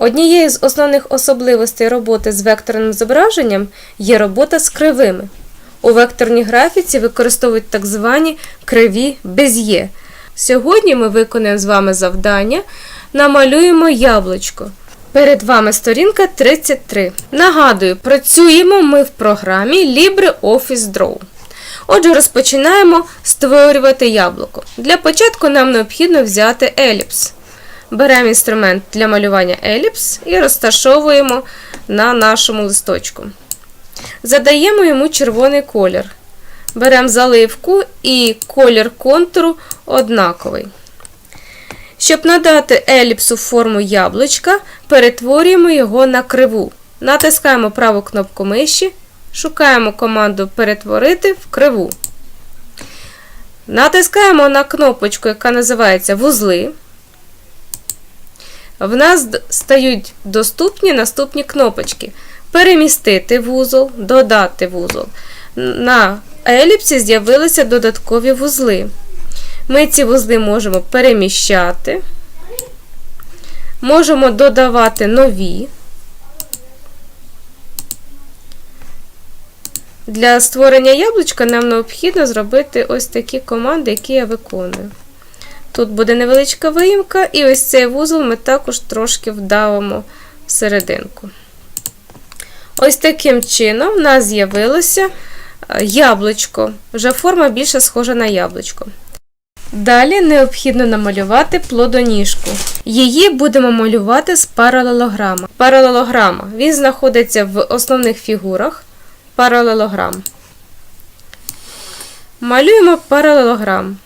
Однією з основних особливостей роботи з векторним зображенням є робота з кривими. У векторній графіці використовують так звані криві без'є. Сьогодні ми виконаємо з вами завдання, намалюємо яблучко. Перед вами сторінка 33. Нагадую, працюємо ми в програмі LibreOffice Draw. Отже, розпочинаємо створювати яблуко. Для початку нам необхідно взяти еліпс. Беремо інструмент для малювання еліпс і розташовуємо на нашому листочку. Задаємо йому червоний колір. Беремо заливку і колір контуру однаковий. Щоб надати еліпсу форму яблучка, перетворюємо його на криву. Натискаємо праву кнопку миші, шукаємо команду Перетворити в криву. Натискаємо на кнопочку, яка називається Вузли. В нас стають доступні наступні кнопочки: перемістити вузол, додати вузол. На еліпсі з'явилися додаткові вузли. Ми ці вузли можемо переміщати, можемо додавати нові. Для створення яблучка нам необхідно зробити ось такі команди, які я виконую. Тут буде невеличка виїмка, і ось цей вузол ми також трошки вдавимо всерединку. Ось таким чином в нас з'явилося е, яблучко. Вже форма більше схожа на яблучко. Далі необхідно намалювати плодоніжку. Її будемо малювати з паралелограма. Паралелограма. Він знаходиться в основних фігурах. Паралелограм. Малюємо паралелограм.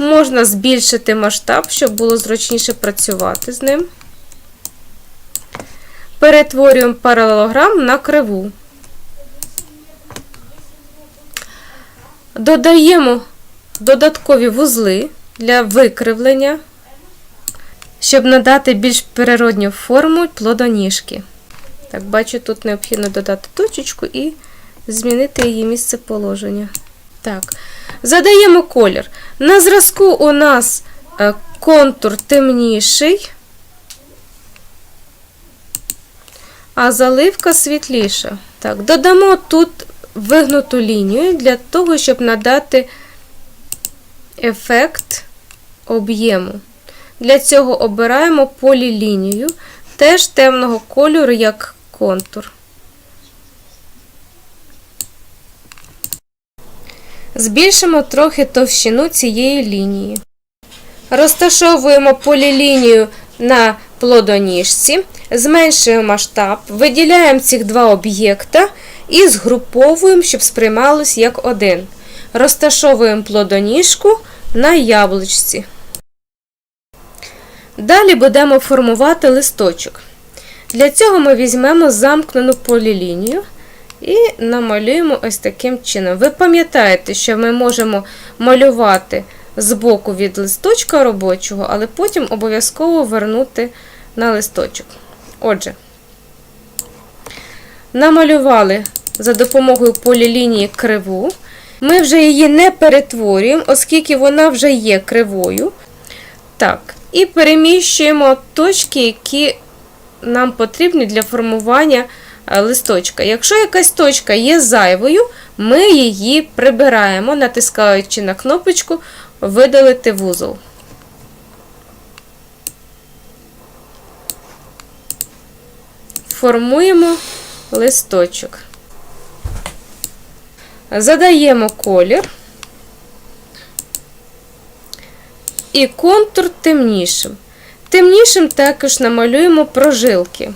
Можна збільшити масштаб, щоб було зручніше працювати з ним. Перетворюємо паралелограм на криву. Додаємо додаткові вузли для викривлення, щоб надати більш природню форму плодоніжки. Так, бачу, тут необхідно додати точечку і змінити її місце положення. Так, задаємо колір. На зразку у нас е, контур темніший, а заливка світліша. Так, додамо тут вигнуту лінію для того, щоб надати ефект об'єму. Для цього обираємо полілінію, теж темного кольору, як контур. Збільшимо трохи товщину цієї лінії. Розташовуємо полілінію на плодоніжці, зменшуємо масштаб, виділяємо цих два об'єкта і згруповуємо, щоб сприймалось як один. Розташовуємо плодоніжку на яблучці. Далі будемо формувати листочок. Для цього ми візьмемо замкнену полілінію і намалюємо ось таким чином. Ви пам'ятаєте, що ми можемо малювати з боку від листочка робочого, але потім обов'язково вернути на листочок. Отже, намалювали за допомогою полілінії криву. Ми вже її не перетворюємо, оскільки вона вже є кривою. Так, і переміщуємо точки, які нам потрібні для формування листочка. Якщо якась точка є зайвою, ми її прибираємо, натискаючи на кнопочку Видалити вузол. Формуємо листочок. Задаємо колір. І контур темнішим. Темнішим також намалюємо прожилки.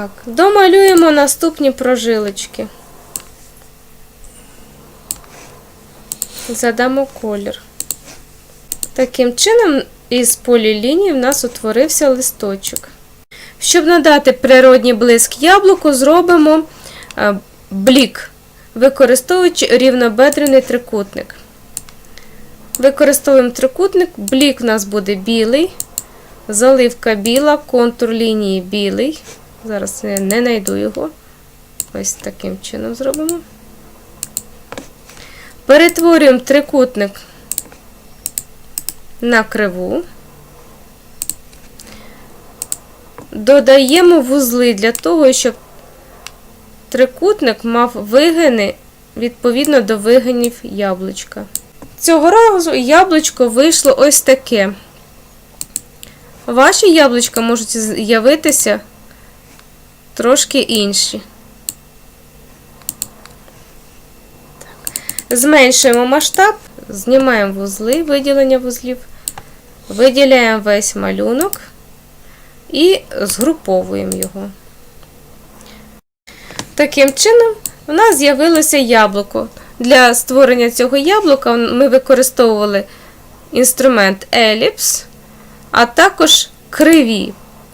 Так, домалюємо наступні прожилочки. Задамо колір. Таким чином, із полілінії в нас утворився листочок. Щоб надати природній блиск яблуку, зробимо е, блік, використовуючи рівнобедрений трикутник. Використовуємо трикутник, блік у нас буде білий, заливка біла, контур лінії білий. Зараз я не знайду його. Ось таким чином зробимо. Перетворюємо трикутник на криву. Додаємо вузли для того, щоб трикутник мав вигини відповідно до вигинів яблучка. Цього разу яблучко вийшло ось таке. Ваші яблучка можуть з'явитися трошки інші. Зменшуємо масштаб, знімаємо вузли, виділення вузлів, виділяємо весь малюнок і згруповуємо його. Таким чином, у нас з'явилося яблуко. Для створення цього яблука ми використовували інструмент еліпс, а також криві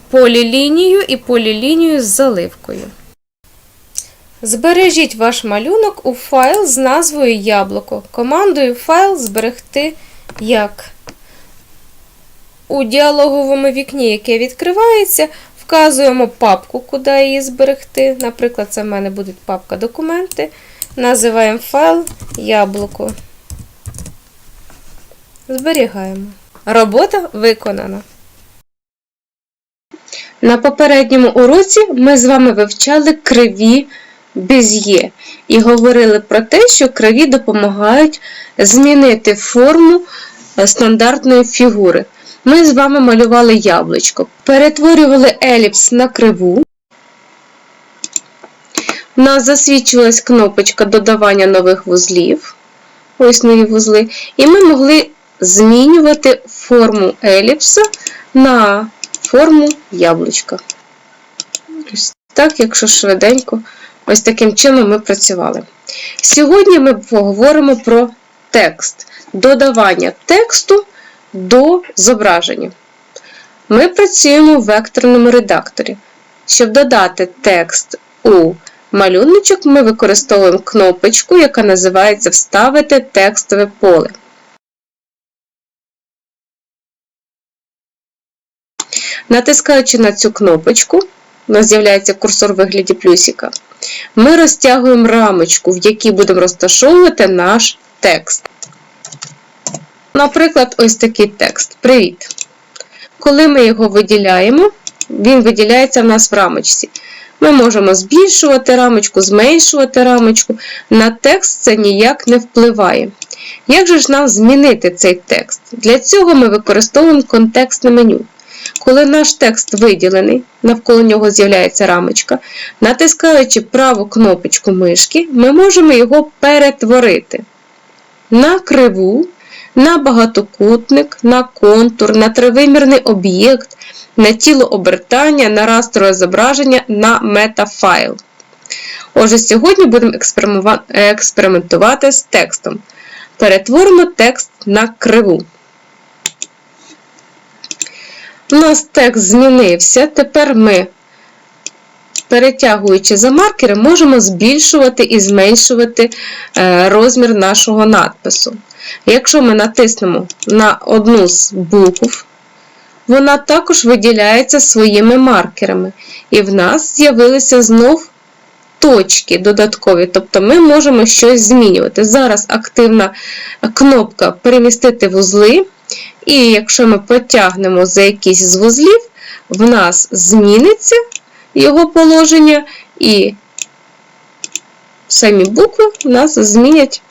полілінію і полілінію з заливкою. Збережіть ваш малюнок у файл з назвою Яблуко. Командою файл зберегти як. У діалоговому вікні, яке відкривається, вказуємо папку, куди її зберегти. Наприклад, це в мене буде папка документи. Називаємо файл яблуко. Зберігаємо. Робота виконана. На попередньому уроці ми з вами вивчали криві без'є і говорили про те, що криві допомагають змінити форму стандартної фігури. Ми з вами малювали яблучко, перетворювали еліпс на криву. У нас засвідчилась кнопочка додавання нових вузлів. Ось нові вузли. І ми могли змінювати форму еліпса на форму яблучка. Ось так, якщо швиденько, ось таким чином ми працювали. Сьогодні ми поговоримо про текст, додавання тексту до зображення. Ми працюємо в векторному редакторі. Щоб додати текст у малюночок, ми використовуємо кнопочку, яка називається Вставити текстове поле. Натискаючи на цю кнопочку, у нас з'являється курсор в вигляді плюсика, ми розтягуємо рамочку, в якій будемо розташовувати наш текст. Наприклад, ось такий текст. Привіт! Коли ми його виділяємо, він виділяється в нас в рамочці. Ми можемо збільшувати рамочку, зменшувати рамочку. На текст це ніяк не впливає. Як же ж нам змінити цей текст? Для цього ми використовуємо контекстне меню. Коли наш текст виділений, навколо нього з'являється рамочка, натискаючи праву кнопочку мишки, ми можемо його перетворити на криву, на багатокутник, на контур, на тривимірний об'єкт, на тіло обертання, на растрове зображення, на метафайл. Отже, сьогодні будемо експериментувати з текстом. Перетворимо текст на криву. У нас текст змінився. Тепер ми, перетягуючи за маркери, можемо збільшувати і зменшувати розмір нашого надпису. Якщо ми натиснемо на одну з букв, вона також виділяється своїми маркерами. І в нас з'явилися знов точки додаткові, тобто ми можемо щось змінювати. Зараз активна кнопка перемістити вузли. І якщо ми потягнемо за якийсь з вузлів, в нас зміниться його положення, і самі букви в нас змінять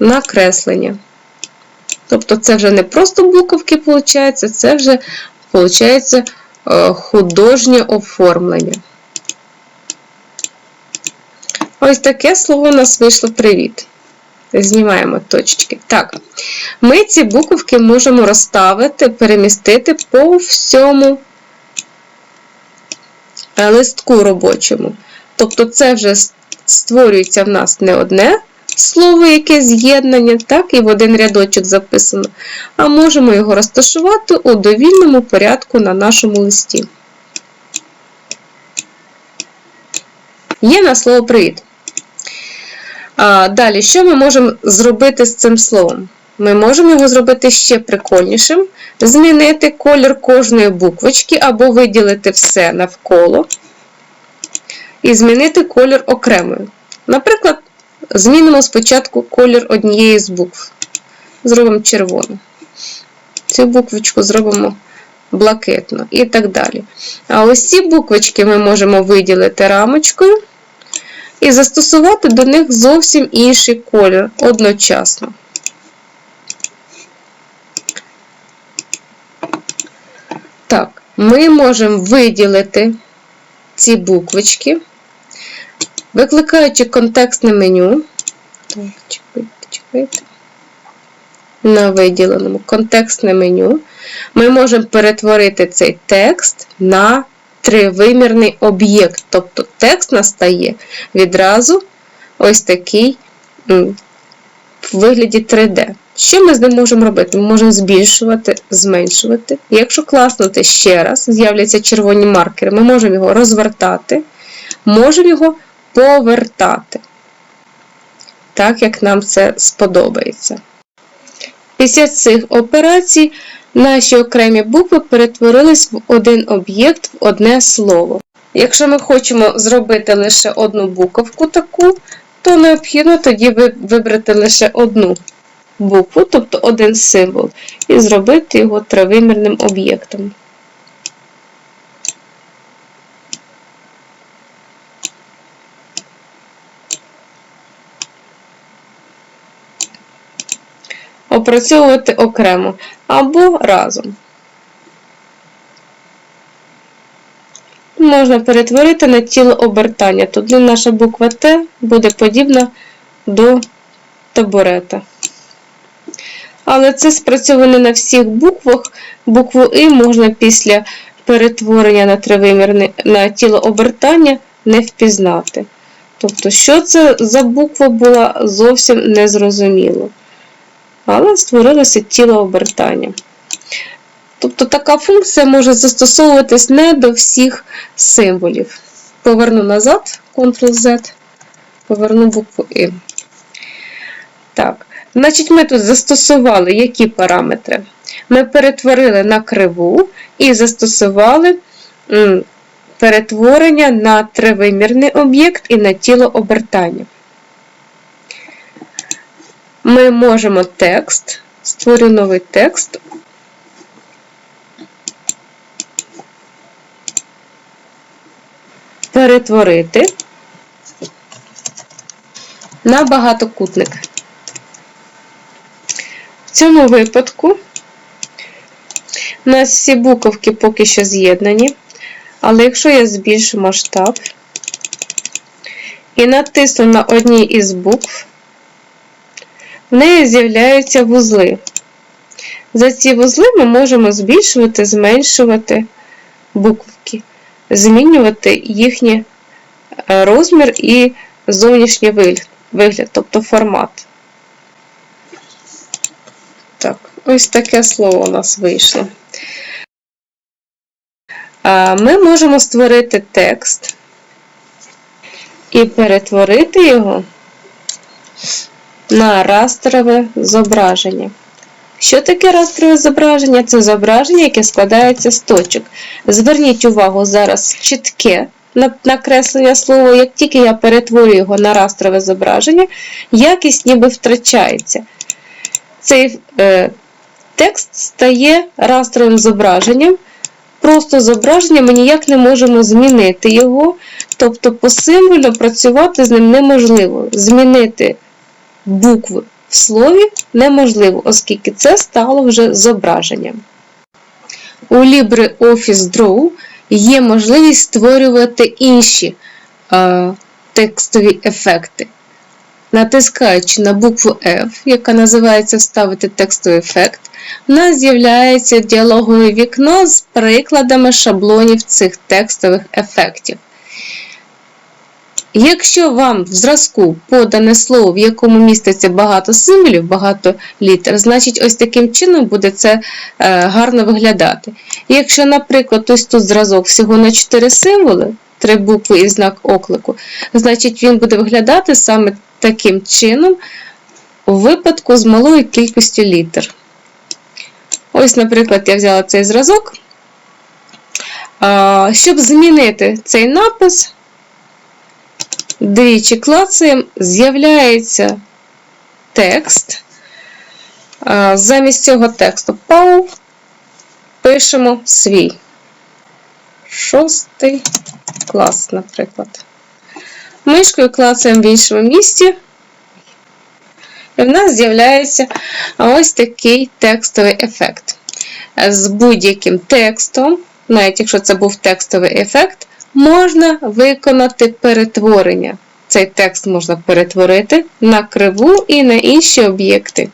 накреслення. Тобто, це вже не просто буковки, це вже виходить художнє оформлення. Ось таке слово у нас вийшло привіт. Знімаємо точечки. Так, ми ці буковки можемо розставити, перемістити по всьому листку робочому. Тобто, це вже створюється в нас не одне слово, яке з'єднання, так, і в один рядочок записано, а можемо його розташувати у довільному порядку на нашому листі. Є на слово привіт. Далі, що ми можемо зробити з цим словом? Ми можемо його зробити ще прикольнішим, змінити колір кожної буквочки або виділити все навколо і змінити колір окремою. Наприклад, змінимо спочатку колір однієї з букв. Зробимо червону. Цю буквочку зробимо блакитну і так далі. А ось ці буквочки ми можемо виділити рамочкою і застосувати до них зовсім інший колір одночасно. Так, ми можемо виділити ці буквочки, викликаючи контекстне меню. Так, чекайте, чекайте. На виділеному контекстне меню. Ми можемо перетворити цей текст на тривимірний об'єкт. Тобто текст настає відразу ось такий в вигляді 3D. Що ми з ним можемо робити? Ми можемо збільшувати, зменшувати. Якщо класнути ще раз, з'являться червоні маркери, ми можемо його розвертати, можемо його повертати, так як нам це сподобається. Після цих операцій наші окремі букви перетворились в один об'єкт, в одне слово. Якщо ми хочемо зробити лише одну буковку таку, то необхідно тоді вибрати лише одну букву, тобто один символ, і зробити його тривимірним об'єктом. Опрацьовувати окремо або разом. Можна перетворити на тіло обертання. Тоді наша буква Т буде подібна до табурета. Але це спрацьовує не на всіх буквах. Букву І можна після перетворення на тривимірне на тіло обертання не впізнати. Тобто, що це за буква була зовсім незрозуміло. Але створилося тіло обертання. Тобто така функція може застосовуватись не до всіх символів. Поверну назад, Ctrl-Z, поверну букву І. Так, значить, ми тут застосували які параметри? Ми перетворили на криву і застосували перетворення на тривимірний об'єкт і на тіло обертання. Ми можемо текст, створю новий текст. Перетворити на багатокутник. В цьому випадку у нас всі буковки поки що з'єднані, але якщо я збільшу масштаб і натисну на одній із букв, в неї з'являються вузли. За ці вузли ми можемо збільшувати, зменшувати буквки, змінювати їхній е, розмір і зовнішній вигляд, тобто формат. Так, ось таке слово у нас вийшло. Ми можемо створити текст і перетворити його на растрове зображення. Що таке растрове зображення? Це зображення, яке складається з точок. Зверніть увагу, зараз чітке накреслення слова, як тільки я перетворю його на растрове зображення, якість ніби втрачається. Цей е, текст стає растровим зображенням. Просто зображення ми ніяк не можемо змінити його, тобто по символу працювати з ним неможливо. Змінити букви в слові неможливо, оскільки це стало вже зображенням. У LibreOffice Draw є можливість створювати інші е, текстові ефекти. Натискаючи на букву F, яка називається Вставити текстовий ефект, у нас з'являється діалогове вікно з прикладами шаблонів цих текстових ефектів. Якщо вам в зразку подане слово, в якому міститься багато символів, багато літер, значить ось таким чином буде це е, гарно виглядати. Якщо, наприклад, ось тут зразок всього на 4 символи, 3 букви і знак оклику, значить він буде виглядати саме таким чином у випадку з малою кількістю літер. Ось, наприклад, я взяла цей зразок. Щоб змінити цей напис, двічі клацаємо, з'являється текст. Замість цього тексту пау пишемо свій. Шостий клас, наприклад. Мишкою клацаємо в іншому місці. І в нас з'являється ось такий текстовий ефект. З будь-яким текстом, навіть якщо це був текстовий ефект, можна виконати перетворення. Цей текст можна перетворити на криву і на інші об'єкти.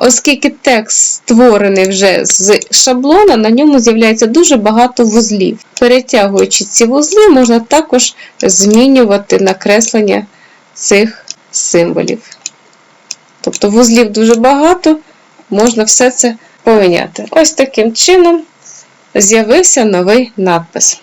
Оскільки текст створений вже з шаблона, на ньому з'являється дуже багато вузлів. Перетягуючи ці вузли, можна також змінювати накреслення цих символів. Тобто вузлів дуже багато, можна все це поміняти. Ось таким чином з'явився новий надпис.